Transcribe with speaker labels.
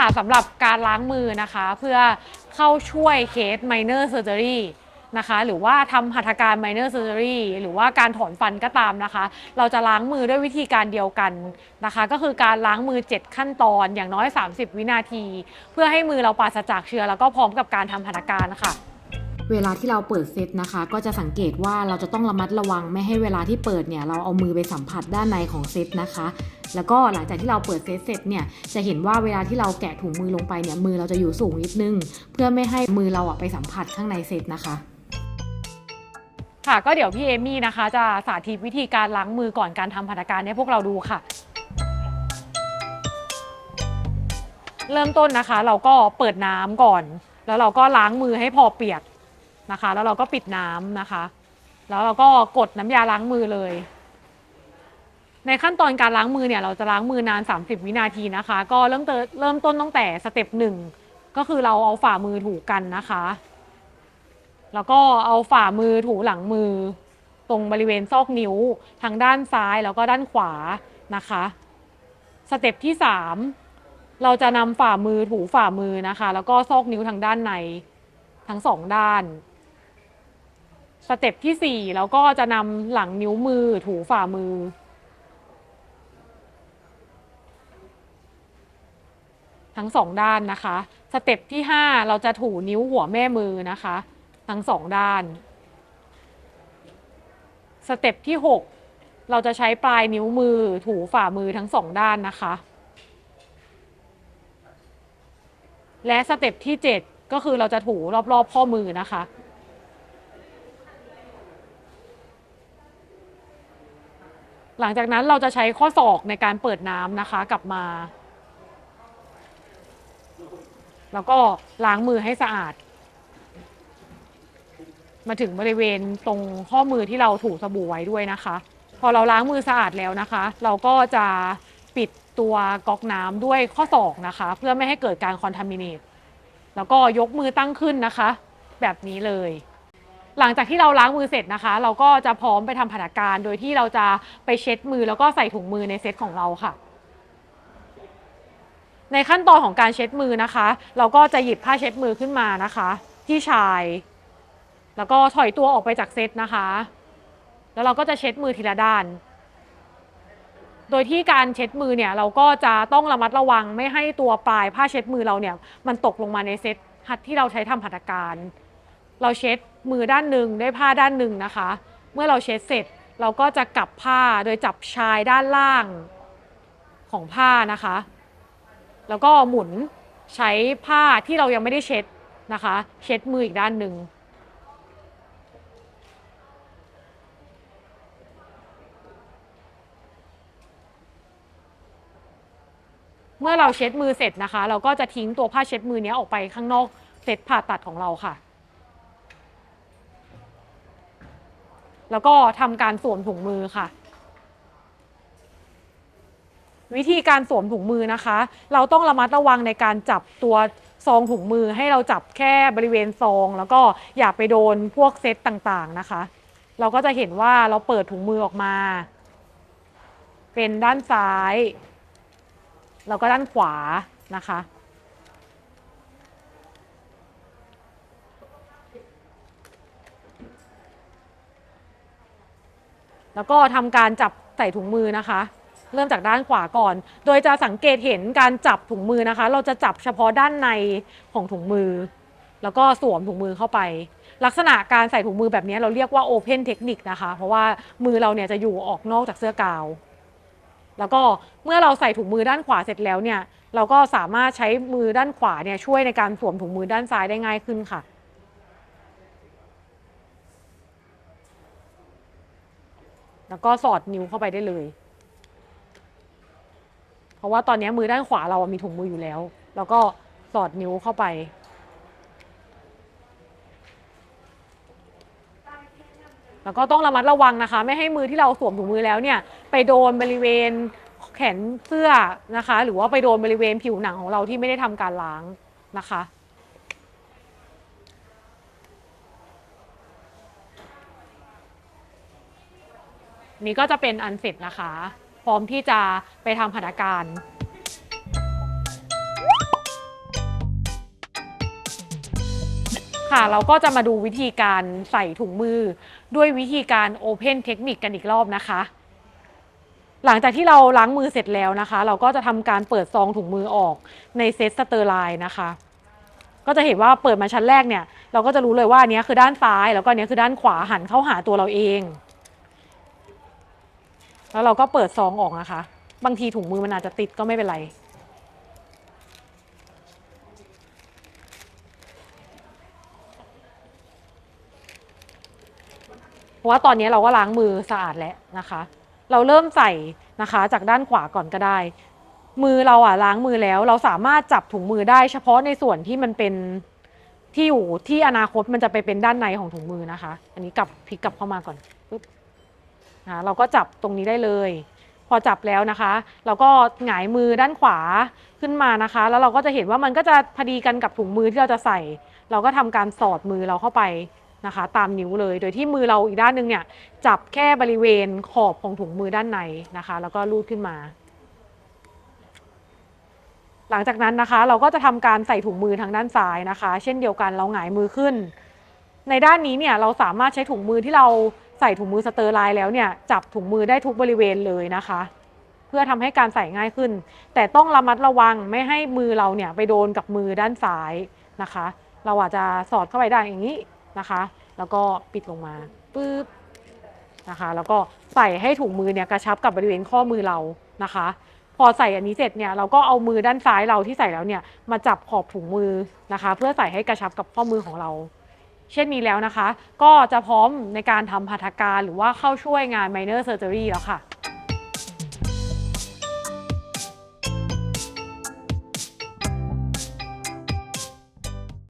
Speaker 1: ค่ะสำหรับการล้างมือนะคะ เพื่อเข้าช่วยเคส minor surgery นะคะ หรือว่าทำหัตถการ minor surgery หรือว่าการถอนฟันก็ตามนะคะ เราจะล้างมือด้วยวิธีการเดียวกันนะคะ ก็คือการล้างมือ 7 ขั้นตอนอย่างน้อย 30 วินาที เพื่อให้มือเราปราศจากเชื้อแล้วก็พร้อมกับการทำหัตถการค่ะ
Speaker 2: เวลาที่เราเปิดเซตนะคะ ก็จะสังเกตว่าเราจะต้องระมัดระวังไม่ให้เวลาที่เปิดเนี่ยเราเอามือไปสัมผัสด้านในของเซตนะคะ แล้วก็หลังจากที่เราเปิดเซตเสร็จเนี่ยจะเห็นว่าเวลาที่เราแกะถุงมือลงไปเนี่ยมือเราจะอยู่สูงนิดนึง เพื่อไม่ให้มือเราอะไปสัมผัสข้างในเซตนะคะ
Speaker 1: ค่ะก็เดี๋ยวพี่เอมี่นะคะ จะสาธิตวิธีการล้างมือก่อนการทำหัตถการให้พวกเราดูค่ะ เริ่มต้นนะคะ เราก็เปิดน้ำก่อน แล้วเราก็ล้างมือให้พอเปียก นะคะ แล้วเราก็ปิดน้ำนะคะ แล้วเราก็กดน้ำยาล้างมือเลย ในขั้นตอนการล้างมือเนี่ยเราจะล้างมือนาน 30 วินาทีนะคะ ก็เริ่มเตเริ่มต้นตั้งแต่สเต็ปหนึ่งก็คือเราเอาฝ่ามือถูกันนะคะ แล้วก็เอาฝ่ามือถูหลังมือ ตรงบริเวณซอกนิ้วทางด้านซ้ายแล้วก็ด้านขวานะคะ สเต็ปที่ 3 เราจะนำฝ่ามือถูฝ่ามือนะคะ แล้วก็ซอกนิ้วทางด้านในทั้งสองด้าน สเต็ปที่4เราก็จะนำหลังนิ้วมือถูฝ่ามือ ทั้งสองด้านนะคะ สเต็ปที่ 5 เราจะถูนิ้วหัวแม่มือนะคะ ทั้งสองด้าน สเต็ปที่ 6 เราจะใช้ปลายนิ้วมือถูฝ่ามือทั้งสองด้านนะคะ และสเต็ปที่ 7 ก็คือเราจะถูรอบๆข้อมือนะคะ หลังจากนั้นเราจะใช้ข้อศอกในการเปิดน้ำนะคะกลับมา แล้วก็ล้างมือให้สะอาด มาถึงบริเวณตรงข้อมือที่เราถูสบู่ไว้ด้วยนะคะ พอเราล้างมือสะอาดแล้วนะคะ เราก็จะปิดตัวก๊อกน้ำด้วยข้อศอกนะคะ เพื่อไม่ให้เกิดการคอนทามิเนตแล้วก็ยกมือตั้งขึ้นนะคะ แบบนี้เลย หลังจากที่เราล้างมือเสร็จนะคะ เราก็จะพร้อมไปทำพนักการ โดยที่เราจะไปเช็ดมือแล้วก็ใส่ถุงมือในเซตของเราค่ะ ในขั้นตอนของการเช็ดมือนะคะ เราก็จะหยิบผ้าเช็ดมือขึ้นมานะคะ ที่ชาย แล้วก็ถอยตัวออกไปจากเซตนะคะ แล้วเราก็จะเช็ดมือทีละด้าน โดยที่การเช็ดมือเนี่ยเราก็จะต้องระมัดระวังไม่ให้ตัวปลายผ้าเช็ดมือเราเนี่ยมันตกลงมาในเซตหัดที่เราใช้ทำหัตถการ เราเช็ด มือด้านหนึ่งได้ผ้าด้านหนึ่งนะคะ เมื่อเราเช็ดเสร็จเราก็จะกลับผ้าโดยจับชายด้านล่างของผ้านะคะ แล้วก็หมุนใช้ผ้าที่เรายังไม่ได้เช็ดนะคะ เช็ดมืออีกด้านหนึ่งเมื่อเราเช็ดมือเสร็จนะคะ เราก็จะทิ้งตัวผ้าเช็ดมือนี้ออกไปข้างนอกเซตผ่าตัดของเราค่ะ แล้วก็ทำการสวมถุงมือค่ะ วิธีการสวมถุงมือนะคะ เราต้องระมัดระวังในการจับตัวซองถุงมือให้เราจับแค่บริเวณซอง แล้วก็อย่าไปโดนพวกเซตต่างๆนะคะ เราก็จะเห็นว่าเราเปิดถุงมือออกมา เป็นด้านซ้าย แล้วก็ด้านขวานะคะ แล้วก็ทำการจับใส่ถุงมือนะคะ เริ่มจากด้านขวาก่อน โดยจะสังเกตเห็นการจับถุงมือนะคะ เราจะจับเฉพาะด้านในของถุงมือ แล้วก็สวมถุงมือเข้าไป ลักษณะการใส่ถุงมือแบบนี้เราเรียกว่า Open Technique นะคะ เพราะว่ามือเราเนี่ยจะอยู่ออกนอกจากเสื้อกาว แล้วก็เมื่อเราใส่ถุงมือด้านขวาเสร็จแล้วเนี่ยเราก็สามารถใช้มือด้านขวาเนี่ยช่วยในการสวมถุงมือด้านซ้ายได้ง่ายขึ้นค่ะ แล้วก็สอดนิ้วเข้าไปได้เลย เพราะว่าตอนนี้มือด้านขวาเรามีถุงมืออยู่แล้ว แล้วก็สอดนิ้วเข้าไป แล้วก็ต้องระมัดระวังนะคะ ไม่ให้มือที่เราสวมถุงมือแล้วเนี่ย ไปโดนบริเวณแขนเสื้อนะคะ หรือว่าไปโดนบริเวณผิวหนังของเราที่ไม่ได้ทำการล้างนะคะ นี่ก็จะเป็นอันเสร็จนะคะ พร้อมที่จะไปทำผนักการค่ะเราก็จะมาดูวิธีการใส่ถุงมือด้วยวิธีการโอเพนเทคนิคกันอีกรอบนะคะ หลังจากที่เราล้างมือเสร็จแล้วนะคะ เราก็จะทำการเปิดซองถุงมือออกในเซตสเตอร์ไลน์นะคะ ก็จะเห็นว่าเปิดมาชั้นแรกเนี่ย เราก็จะรู้เลยว่าอันนี้คือด้านซ้าย แล้วก็อันนี้คือด้านขวาหันเข้าหาตัวเราเอง แล้วเราก็เปิดซองออกนะคะ บางทีถุงมือมันอาจจะติดก็ไม่เป็นไร เพราะว่าตอนนี้เราก็ล้างมือสะอาดแล้วนะคะ เราเริ่มใส่นะคะจากด้านขวาก่อนก็ได้ มือเราอะล้างมือแล้ว เราสามารถจับถุงมือได้เฉพาะในส่วนที่มันเป็นที่อยู่ที่อนาคตมันจะไปเป็นด้านในของถุงมือนะคะ อันนี้กลับพลิกกลับเข้ามาก่อน นะเราก็จับตรงนี้ได้เลย พอจับแล้วนะคะ เราก็หงายมือด้านขวาขึ้นมานะคะ แล้วเราก็จะเห็นว่ามันก็จะพอดีกันกับถุงมือที่เราจะใส่ เราก็ทำการสอดมือเราเข้าไปนะคะ ตามนิ้วเลย โดยที่มือเราอีกด้านหนึงเนี่ยจับแค่บริเวณขอบของถุงมือด้านในนะคะ แล้วก็ลูดขึ้นมา หลังจากนั้นนะคะ เราก็จะทำการใส่ถุงมือทางด้านซ้ายนะคะ เช่นเดียวกันเราหงายมือขึ้น ในด้านนี้เนี่ยเราสามารถใช้ถุงมือที่เรา ใส่ถุงมือสเตอร์ไลน์แล้วเนี่ยจับถุงมือได้ทุกบริเวณเลยนะคะ เพื่อทำให้การใส่ง่ายขึ้น แต่ต้องระมัดระวังไม่ให้มือเราเนี่ยไปโดนกับมือด้านซ้ายนะคะ เราอาจจะสอดเข้าไปได้อย่างนี้นะคะ แล้วก็ปิดลงมาปึ๊บนะคะ แล้วก็ใส่ให้ถุงมือเนี่ยกระชับกับบริเวณข้อมือเรานะคะ พอใส่อันนี้เสร็จเนี่ยเราก็เอามือด้านซ้ายเราที่ใส่แล้วเนี่ยมาจับขอบถุงมือนะคะ เพื่อใส่ให้กระชับกับข้อมือของเรา เช่นนี้แล้วนะคะ ก็จะพร้อมในการทำหัตถการหรือว่าเข้าช่วยงาน minor surgery แล้วค่ะ